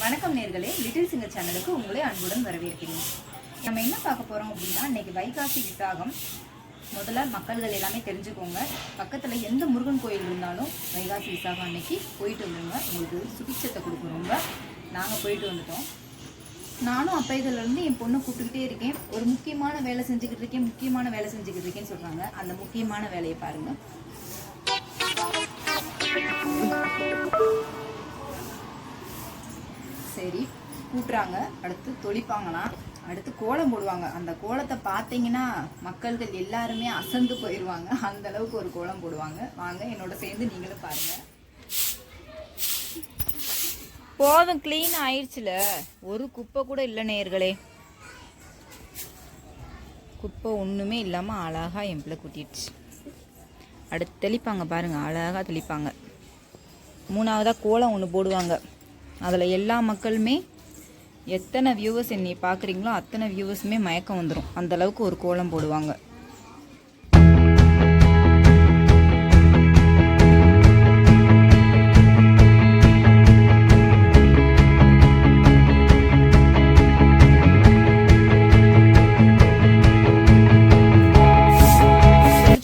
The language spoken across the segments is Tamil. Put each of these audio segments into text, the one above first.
வணக்கம் நேர்களே லிட்டில் சிங்கர் சேனலுக்கு உங்களை அன்புடன் வரவேற்கிறேன். நம்ம என்ன பார்க்க போகிறோம் அப்படின்னா இன்னைக்கு வைகாசி விசாகம். முதல்ல மக்கள்கள் எல்லாமே தெரிஞ்சுக்கோங்க. பக்கத்தில் எந்த முருகன் கோயில் இருந்தாலும் வைகாசி விசாகம் அன்னைக்கு போயிட்டு வந்துருங்க. உங்களுக்கு சுபிச்சத்தை கொடுக்கும். ரொம்ப நாங்கள் போயிட்டு வந்துட்டோம். நானும் அப்போ இருந்து என் பொண்ணை கூப்பிட்டுக்கிட்டே இருக்கேன். ஒரு முக்கியமான வேலை செஞ்சுக்கிட்டு இருக்கேன் முக்கியமான வேலை செஞ்சுக்கிட்டு இருக்கேன்னு சொல்கிறாங்க அந்த முக்கியமான வேலையை பாருங்கள் சரி கூட்டுறாங்க அடுத்து தொளிப்பாங்களாம் அடுத்து கோலம் போடுவாங்க. அந்த கோலத்தை பார்த்தீங்கன்னா மக்கள்கள் எல்லாருமே அசந்து போயிடுவாங்க அந்த அளவுக்கு ஒரு கோலம் போடுவாங்க. வாங்க என்னோட சேர்ந்து நீங்களும் பாருங்க. போதும் க்ளீன் ஆயிடுச்சுல ஒரு குப்பை கூட இல்லை நேர்களே குப்பை ஒன்றுமே இல்லாமல் அழகாக என் பிள்ளை கூட்டிடுச்சு. அடுத்து தெளிப்பாங்க பாருங்கள் அழகாக தெளிப்பாங்க. மூணாவதாக கோலம் ஒன்று போடுவாங்க. அதில் எல்லா மக்களுமே எத்தனை வியூவர்ஸ் என்னை பார்க்குறீங்களோ அத்தனை வியூவர்ஸுமே மயக்கம் வந்துடும் அந்த அளவுக்கு ஒரு கோலம் போடுவாங்க.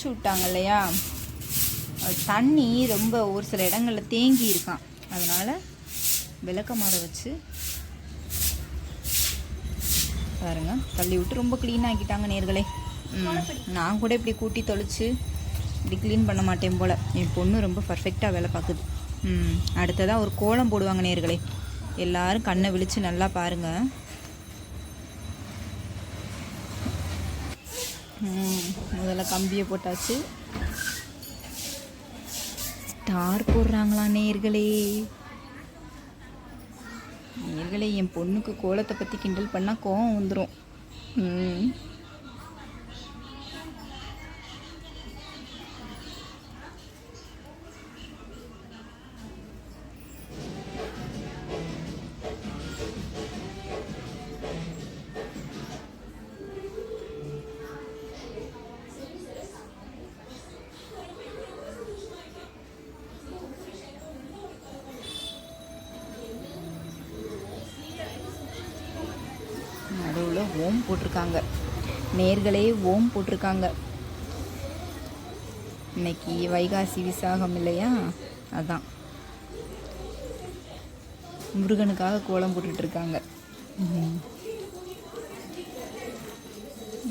விட்டாங்க இல்லையா? தண்ணி ரொம்ப ஒரு சில இடங்கள்ல தேங்கி இருக்கான். அதனால விளக்க மாற வச்சு பாருங்க. தள்ளி விட்டு ரொம்ப க்ளீன் ஆக்கிட்டாங்க நேர்களே. நான் கூட இப்படி கூட்டி தொளிச்சு இப்படி க்ளீன் பண்ண மாட்டேன் போல். என் பொண்ணு ரொம்ப பர்ஃபெக்டாக வேலை பார்க்குது. ம் அடுத்ததாக ஒரு கோலம் போடுவாங்க நேர்களே. எல்லாரும் கண்ணை விழித்து நல்லா பாருங்கள் முதல்ல கம்பியை போட்டாச்சு. ஸ்டார் போடுறாங்களா நேர்களே? நேர்களை என் பொண்ணுக்கு கோலத்தை பற்றி கிண்டல் பண்ணால் கோவம் வந்துடும் ஓம் போட்டிருக்காங்க. நேர்களே ஓம் போட்டிருக்காங்க. இன்னைக்கு வைகாசி விசாகம் இல்லையா? அதான். முருகனுக்காக கோலம் போட்டுட்டு இருக்காங்க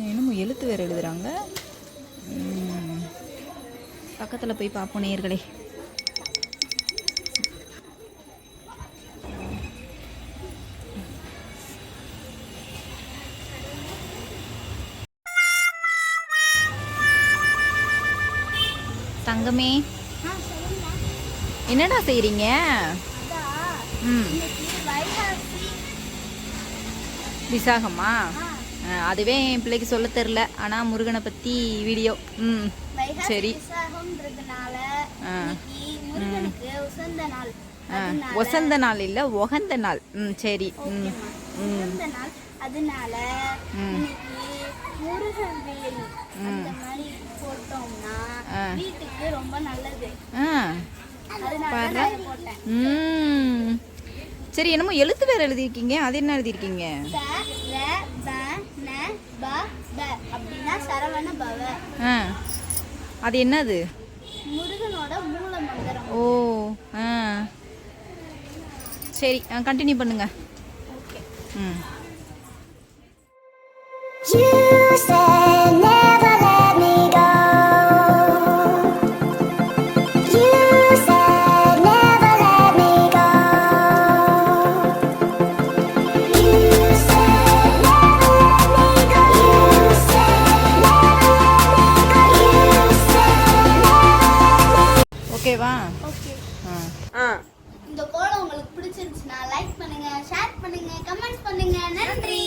என்னமோ எழுத்து வேறு எழுதுகிறாங்க பக்கத்தில் போய் பார்ப்போம் நேர்களே. தங்கமே. என்னடா செய்றீங்க? ம். விசாகமா? அதுவே என் பிள்ளைக்கு சொல்ல தெரில. ஆனால் முருகனை பற்றி வீடியோ. ம். சரி. வசந்த நாள். இல்லை உகந்த நாள். ம் சரி. ம். ம். அதனால ம். இன்னைக்கு முருகன் வேல் அந்த மாதிரி போட்டோம்னா ஆ. வீட்டுக்கு ரொம்ப நல்லது. ஆ. ம். சரி என்னமோ எழுத்து வேறு எழுதியிருக்கீங்க. அது என்ன எழுதியிருக்கீங்க? ச ர ப ந ப ப. அப்படின்னா சரவண பவ. ஆ. அது என்னது? ஓ ஆ. சரி கண்டினியூ பண்ணுங்க. ஓகே. ம். You said ஓகேவா? ஓகே. ஆ. இந்த கோலம் உங்களுக்கு பிடிச்சிருந்துச்சுன்னா லைக் பண்ணுங்க ஷேர் பண்ணுங்க கமெண்ட்ஸ் பண்ணுங்க. நன்றி.